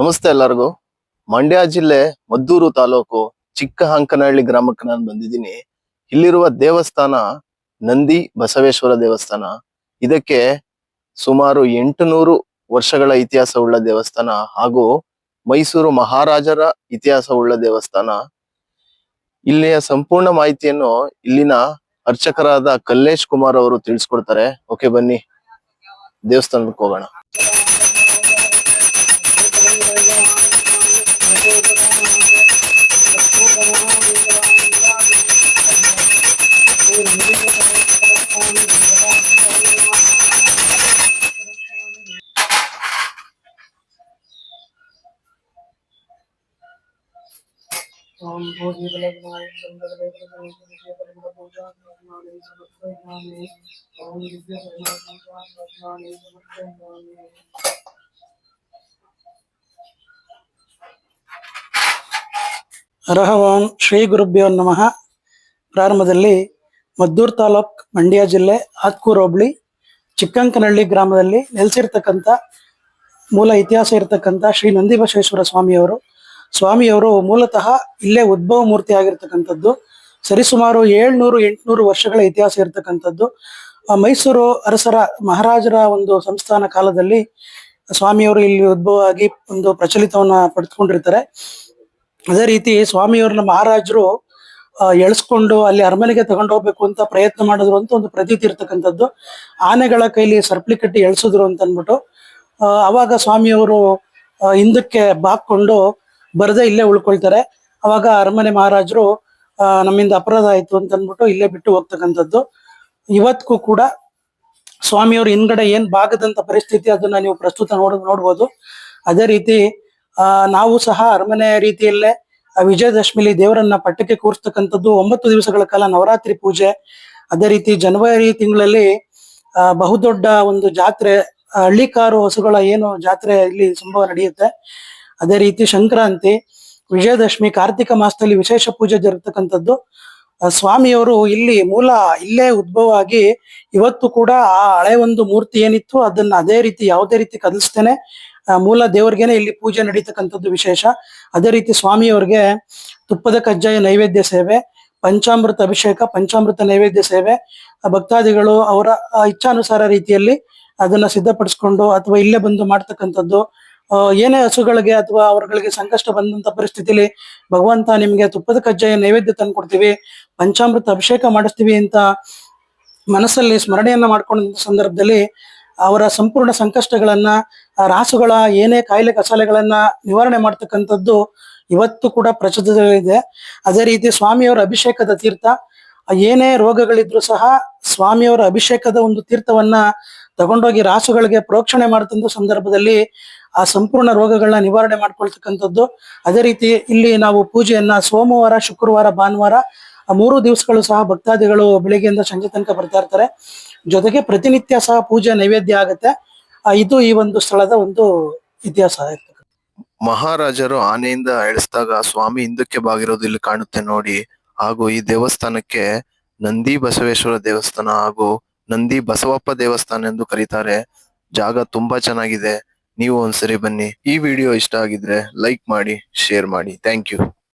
ನಮಸ್ತೆ ಎಲ್ಲರಿಗೂ. ಮಂಡ್ಯ ಜಿಲ್ಲೆ ಮದ್ದೂರು ತಾಲೂಕು ಚಿಕ್ಕ ಹಂಕನಹಳ್ಳಿ ಗ್ರಾಮಕ್ಕೆ ನಾನು ಬಂದಿದ್ದೀನಿ. ಇಲ್ಲಿರುವ ದೇವಸ್ಥಾನ ನಂದಿ ಬಸವೇಶ್ವರ ದೇವಸ್ಥಾನ. ಇದಕ್ಕೆ ಸುಮಾರು ಎಂಟುನೂರು ವರ್ಷಗಳ ಇತಿಹಾಸವುಳ್ಳ ದೇವಸ್ಥಾನ ಹಾಗೂ ಮೈಸೂರು ಮಹಾರಾಜರ ಇತಿಹಾಸವುಳ್ಳ ದೇವಸ್ಥಾನ. ಇಲ್ಲಿಯ ಸಂಪೂರ್ಣ ಮಾಹಿತಿಯನ್ನು ಇಲ್ಲಿನ ಅರ್ಚಕರಾದ ಕಲ್ಲೇಶ್ ಕುಮಾರ್ ಅವರು ತಿಳಿಸ್ಕೊಡ್ತಾರೆ. ಓಕೆ ಬನ್ನಿ, ದೇವಸ್ಥಾನಕ್ಕೆ ಹೋಗೋಣ. भोगी बलग्नाय संगले प्रभु विजय परम पूजा करनाने समर्पयामि ओम दिव्य परमात्मा करनाने समर्पयामि ಹರಹ ಓಂ ಶ್ರೀ ಗುರುಭ್ಯೋ ನಮಃ ಪ್ರಾರಂಭದಲ್ಲಿ ಮದ್ದೂರು ತಾಲೂಕ್ ಮಂಡ್ಯ ಜಿಲ್ಲೆ ಆತ್ಕೂರು ಹೋಬಳಿ ಚಿಕ್ಕಂಕನಹಳ್ಳಿ ಗ್ರಾಮದಲ್ಲಿ ನೆಲೆಸಿರ್ತಕ್ಕಂಥ ಮೂಲ ಇತಿಹಾಸ ಇರತಕ್ಕಂಥ ಶ್ರೀ ನಂದಿಬಸವೇಶ್ವರ ಸ್ವಾಮಿಯವರು ಸ್ವಾಮಿಯವರು ಮೂಲತಃ ಇಲ್ಲೇ ಉದ್ಭವ ಮೂರ್ತಿ ಆಗಿರ್ತಕ್ಕಂಥದ್ದು. ಸರಿಸುಮಾರು ಏಳ್ನೂರು ಎಂಟುನೂರು ವರ್ಷಗಳ ಇತಿಹಾಸ ಇರತಕ್ಕಂಥದ್ದು. ಮೈಸೂರು ಅರಸರ ಮಹಾರಾಜರ ಒಂದು ಸಂಸ್ಥಾನ ಕಾಲದಲ್ಲಿ ಸ್ವಾಮಿಯವರು ಇಲ್ಲಿ ಉದ್ಭವ ಆಗಿ ಒಂದು ಪ್ರಚಲಿತವನ್ನ ಪಡೆದುಕೊಂಡಿರ್ತಾರೆ. ಅದೇ ರೀತಿ ಸ್ವಾಮಿಯವ್ರನ್ನ ಮಹಾರಾಜರು ಎಳ್ಸ್ಕೊಂಡು ಅಲ್ಲಿ ಅರಮನೆಗೆ ತಗೊಂಡು ಹೋಗ್ಬೇಕು ಅಂತ ಪ್ರಯತ್ನ ಮಾಡಿದ್ರು ಅಂತ ಒಂದು ಪ್ರತೀತಿ ಇರ್ತಕ್ಕಂಥದ್ದು. ಆನೆಗಳ ಕೈಲಿ ಸರ್ಪಳಿ ಕಟ್ಟಿ ಎಳ್ಸಿದ್ರು ಅಂತ ಅಂದ್ಬಿಟ್ಟು ಅವಾಗ ಸ್ವಾಮಿಯವರು ಹಿಂದಕ್ಕೆ ಬಾಕೊಂಡು ಬರದೇ ಇಲ್ಲೇ ಉಳ್ಕೊಳ್ತಾರೆ. ಅವಾಗ ಅರಮನೆ ಮಹಾರಾಜರು ನಮ್ಮಿಂದ ಅಪರಾಧ ಆಯ್ತು ಅಂತ ಅಂದ್ಬಿಟ್ಟು ಇಲ್ಲೇ ಬಿಟ್ಟು ಹೋಗ್ತಕ್ಕಂಥದ್ದು. ಇವತ್ತಿಗೂ ಕೂಡ ಸ್ವಾಮಿಯವರು ಹಿಂದ್ಗಡೆ ಏನ್ ಭಾಗದಂತ ಪರಿಸ್ಥಿತಿ ಅದನ್ನ ನೀವು ಪ್ರಸ್ತುತ ನೋಡ್, ನೋಡ್ಬೋದು. ಅದೇ ರೀತಿ ನಾವು ಸಹ ಅರಮನೆ ರೀತಿಯಲ್ಲೇ ವಿಜಯದಶಮಿಲಿ ದೇವರನ್ನ ಪಟ್ಟಕ್ಕೆ ಕೂರಿಸ್ತಕ್ಕಂಥದ್ದು ಒಂಬತ್ತು ದಿವಸಗಳ ಕಾಲ ನವರಾತ್ರಿ ಪೂಜೆ. ಅದೇ ರೀತಿ ಜನವರಿ ತಿಂಗಳಲ್ಲಿ ಬಹುದೊಡ್ಡ ಒಂದು ಜಾತ್ರೆ ಹಳ್ಳಿಕಾರು ಹಸುಗಳ ಏನು ಜಾತ್ರೆ ಇಲ್ಲಿ ಸಂಭವ ನಡೆಯುತ್ತೆ. ಅದೇ ರೀತಿ ಸಂಕ್ರಾಂತಿ, ವಿಜಯದಶಮಿ, ಕಾರ್ತಿಕ ಮಾಸದಲ್ಲಿ ವಿಶೇಷ ಪೂಜೆ ಜರುಗತಕ್ಕಂಥದ್ದು. ಸ್ವಾಮಿಯವರು ಇಲ್ಲಿ ಮೂಲ, ಇಲ್ಲೇ ಉದ್ಭವ ಆಗಿ ಇವತ್ತು ಕೂಡ ಆ ಹಳೆ ಒಂದು ಮೂರ್ತಿ ಏನಿತ್ತು ಅದನ್ನ ಅದೇ ರೀತಿ ಯಾವುದೇ ರೀತಿ ಕದಲಿಸ್ತೇನೆ. ಮೂಲ ದೇವರಿಗೇನೆ ಇಲ್ಲಿ ಪೂಜೆ ನಡೀತಕ್ಕಂಥದ್ದು ವಿಶೇಷ. ಅದೇ ರೀತಿ ಸ್ವಾಮಿಯವ್ರಿಗೆ ತುಪ್ಪದ ಕಜ್ಜಾಯ ನೈವೇದ್ಯ ಸೇವೆ, ಪಂಚಾಮೃತ ಅಭಿಷೇಕ, ಪಂಚಾಮೃತ ನೈವೇದ್ಯ ಸೇವೆ. ಭಕ್ತಾದಿಗಳು ಅವರ ಇಚ್ಛಾನುಸಾರ ರೀತಿಯಲ್ಲಿ ಅದನ್ನ ಸಿದ್ಧಪಡಿಸ್ಕೊಂಡು ಅಥವಾ ಇಲ್ಲೇ ಬಂದು ಮಾಡ್ತಕ್ಕಂಥದ್ದು. ಏನೇ ಹಸುಗಳಿಗೆ ಅಥವಾ ಅವರುಗಳಿಗೆ ಸಂಕಷ್ಟ ಬಂದಂತ ಪರಿಸ್ಥಿತಿಲಿ ಭಗವಂತ ನಿಮ್ಗೆ ತುಪ್ಪದ ಕಜ್ಜಾಯ ನೈವೇದ್ಯ ತಂದು ಕೊಡ್ತೀವಿ, ಪಂಚಾಮೃತ ಅಭಿಷೇಕ ಮಾಡಿಸ್ತೀವಿ ಅಂತ ಮನಸ್ಸಲ್ಲಿ ಸ್ಮರಣೆಯನ್ನ ಮಾಡ್ಕೊಂಡ ಸಂದರ್ಭದಲ್ಲಿ ಅವರ ಸಂಪೂರ್ಣ ಸಂಕಷ್ಟಗಳನ್ನ ರಾಸುಗಳ ಏನೇ ಕಾಯಿಲೆ ಕಸಾಲೆಗಳನ್ನ ನಿವಾರಣೆ ಮಾಡ್ತಕ್ಕಂಥದ್ದು ಇವತ್ತು ಕೂಡ ಪ್ರಚಲಿತದಲ್ಲಿದೆ ಅದೇ ರೀತಿ ಸ್ವಾಮಿಯವರ ಅಭಿಷೇಕದ ತೀರ್ಥ ಏನೇ ರೋಗಗಳಿದ್ರು ಸಹ ಸ್ವಾಮಿಯವರ ಅಭಿಷೇಕದ ಒಂದು ತೀರ್ಥವನ್ನ ತಗೊಂಡೋಗಿ ರಾಸುಗಳಿಗೆ ಪ್ರೋಕ್ಷಣೆ ಮಾಡ್ತಂತ ಸಂದರ್ಭದಲ್ಲಿ ಆ ಸಂಪೂರ್ಣ ರೋಗಗಳನ್ನ ನಿವಾರಣೆ ಮಾಡ್ಕೊಳ್ತಕ್ಕಂಥದ್ದು. ಅದೇ ರೀತಿ ಇಲ್ಲಿ ನಾವು ಪೂಜೆಯನ್ನ ಸೋಮವಾರ, ಶುಕ್ರವಾರ, ಭಾನುವಾರ ಮೂರು ದಿವಸಗಳು ಸಹ ಭಕ್ತಾದಿಗಳು ಬೆಳಿಗ್ಗೆಯಿಂದ ಸಂಜೆ ತನಕ ಬರ್ತಾ ಇರ್ತಾರೆ. ಜೊತೆಗೆ ಪ್ರತಿನಿತ್ಯ ಸಹ ಪೂಜೆ ನೈವೇದ್ಯ ಆಗುತ್ತೆ. ಇದು ಈ ಒಂದು ಸ್ಥಳದ ಒಂದು ಇತಿಹಾಸ ಮಹಾರಾಜರು ಆನೆಯಿಂದ ಎಳಿಸಿದಾಗ ಸ್ವಾಮಿ ಹಿಂದಕ್ಕೆ ಬಾಗಿರೋದು ಇಲ್ಲಿ ಕಾಣುತ್ತೆ ನೋಡಿ. ಹಾಗೂ ಈ ದೇವಸ್ಥಾನಕ್ಕೆ ನಂದಿ ಬಸವೇಶ್ವರ ದೇವಸ್ಥಾನ ಹಾಗೂ ನಂದಿ ಬಸವಪ್ಪ ದೇವಸ್ಥಾನ ಎಂದು ಕರೀತಾರೆ. ಜಾಗ ತುಂಬಾ ಚೆನ್ನಾಗಿದೆ. ನೀವು ಒಂದ್ಸರಿ ಬನ್ನಿ. ಈ ವಿಡಿಯೋ ಇಷ್ಟ ಆಗಿದ್ರೆ ಲೈಕ್ ಮಾಡಿ ಶೇರ್ ಮಾಡಿ. Thank you